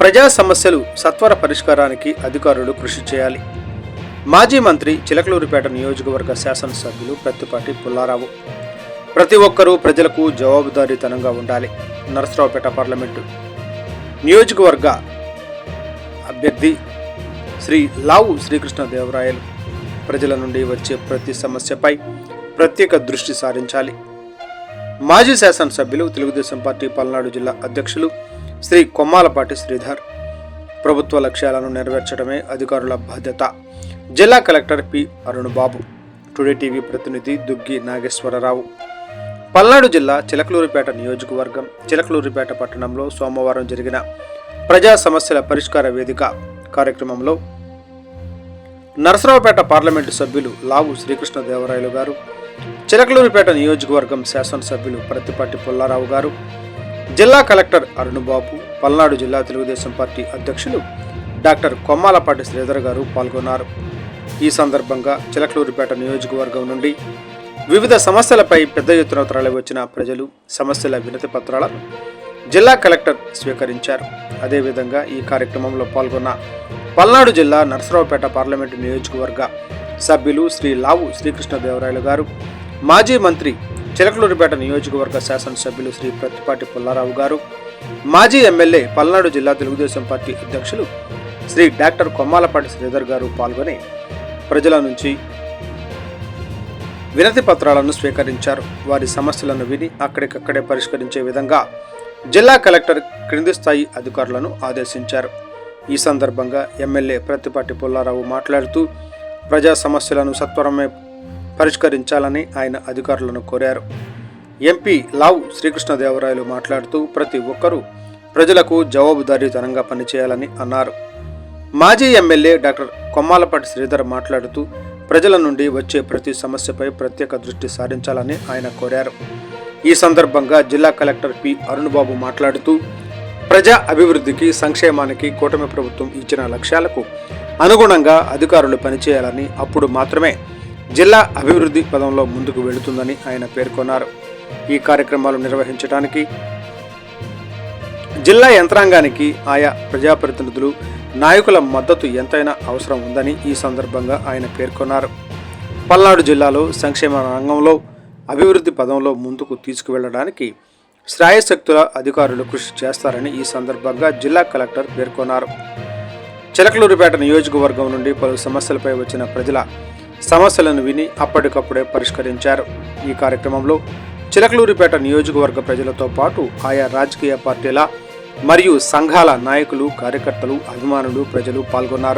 ప్రజా సమస్యలు సత్వర పరిష్కారానికి అధికారులు కృషి చేయాలి. మాజీ మంత్రి చిలకలూరిపేట నియోజకవర్గ శాసనసభ్యులు ప్రత్తిపాటి పుల్లారావు. ప్రతి ఒక్కరూ ప్రజలకు జవాబుదారీతనంగా ఉండాలి. నరసరావుపేట పార్లమెంటు. నియోజకవర్గ అభ్యర్థి శ్రీ లావు శ్రీకృష్ణదేవరాయలు ప్రజల నుండి వచ్చే ప్రతి సమస్యపై ప్రత్యేక దృష్టి సారించాలి. మాజీ శాసనసభ్యులు తెలుగుదేశం పార్టీ పల్నాడు జిల్లా అధ్యక్షులు శ్రీ కొమ్మాలపాటి శ్రీధర్ ప్రభుత్వ లక్ష్యాలను నెరవేర్చడమే అధికారుల బాధ్యత. జిల్లా collector P. Arun Babu today TV ప్రతినిధి దుగ్గి నాగేశ్వరరావు. పల్నాడు జిల్లా చిలకలూరిపేట నియోజకవర్గం చిలకలూరిపేట పట్టణంలో సోమవారం జరిగిన ప్రజా సమస్యల పరిష్కార వేదిక కార్యక్రమంలో నరసరావుపేట పార్లమెంటు సభ్యులు లావు శ్రీకృష్ణదేవరాయలు గారు చిలకలూరిపేట నియోజకవర్గం శాసనసభ్యులు ప్రత్తిపాటి పుల్లారావు గారు జిల్లా కలెక్టర్ అరుణబాబు పల్నాడు జిల్లా తెలుగుదేశం పార్టీ అధ్యక్షులు డాక్టర్ కొమ్మాలపాటి శ్రీధర్ గారు పాల్గొన్నారు. ఈ సందర్భంగా చిలకలూరిపేట నియోజకవర్గం నుండి వివిధ సమస్యలపై పెద్ద ఎత్తున తరలివచ్చిన ప్రజలు సమస్యల వినతి పత్రాలను జిల్లా కలెక్టర్ స్వీకరించారు. అదేవిధంగా ఈ కార్యక్రమంలో పాల్గొన్న పల్నాడు జిల్లా నరసరావుపేట పార్లమెంటు నియోజకవర్గ సభ్యులు శ్రీ లావు శ్రీకృష్ణదేవరాయలు గారు మాజీ మంత్రి చిలకలూరిపేట నియోజకవర్గ శాసనసభ్యులు శ్రీ ప్రతిపాటి పుల్లారావు గారు మాజీ ఎమ్మెల్యే పల్నాడు జిల్లా తెలుగుదేశం పార్టీ అధ్యక్షులు శ్రీ డాక్టర్ కొమ్మాలపాటి శ్రీధర్ గారు పాల్గొని ప్రజల నుంచి వినతి పత్రాలను స్వీకరించారు. వారి సమస్యలను విని అక్కడికక్కడే పరిష్కరించే విధంగా జిల్లా కలెక్టర్ క్రింది స్థాయి అధికారులను ఆదేశించారు. ఈ సందర్భంగా ఎమ్మెల్యే ప్రత్తిపాటి పుల్లారావు మాట్లాడుతూ ప్రజా సమస్యలను సత్వరమే పరిష్కరించాలని ఆయన అధికారులను కోరారు. ఎంపీ లావు శ్రీకృష్ణదేవరాయలు మాట్లాడుతూ ప్రతి ఒక్కరూ ప్రజలకు జవాబుదారీతనంగా పనిచేయాలని అన్నారు. మాజీ ఎమ్మెల్యే డాక్టర్ కొమ్మాలపాటి శ్రీధర్ మాట్లాడుతూ ప్రజల నుండి వచ్చే ప్రతి సమస్యపై ప్రత్యేక దృష్టి సారించాలని ఆయన కోరారు. ఈ సందర్భంగా జిల్లా కలెక్టర్ పి. అరుణ్బాబు మాట్లాడుతూ ప్రజా అభివృద్ధికి సంక్షేమానికి కూటమి ప్రభుత్వం ఇచ్చిన లక్ష్యాలకు అనుగుణంగా అధికారులు పనిచేయాలని అప్పుడు మాత్రమే జిల్లా అభివృద్ధి పదంలో ముందుకు వెళుతుందని ఆయన పేర్కొన్నారు. ఈ కార్యక్రమాలు నిర్వహించడానికి జిల్లా యంత్రాంగానికి ఆయా ప్రజాప్రతినిధులు నాయకుల మద్దతు ఎంతైనా అవసరం ఉందని ఈ సందర్భంగా ఆయన పేర్కొన్నారు. పల్నాడు జిల్లాలో సంక్షేమ రంగంలో అభివృద్ధి పదంలో ముందుకు తీసుకువెళ్ళడానికి శ్రాయశక్తుల అధికారులు కృషి చేస్తారని ఈ సందర్భంగా జిల్లా కలెక్టర్ పేర్కొన్నారు. చిలకలూరుపేట నియోజకవర్గం నుండి పలు సమస్యలపై వచ్చిన ప్రజల సమస్యలను విని అప్పటికప్పుడే పరిష్కరించారు. ఈ కార్యక్రమంలో చిలకలూరిపేట నియోజకవర్గ ప్రజలతో పాటు ఆయా రాజకీయ పార్టీల మరియు సంఘాల నాయకులు కార్యకర్తలు అభిమానులు ప్రజలు పాల్గొన్నారు.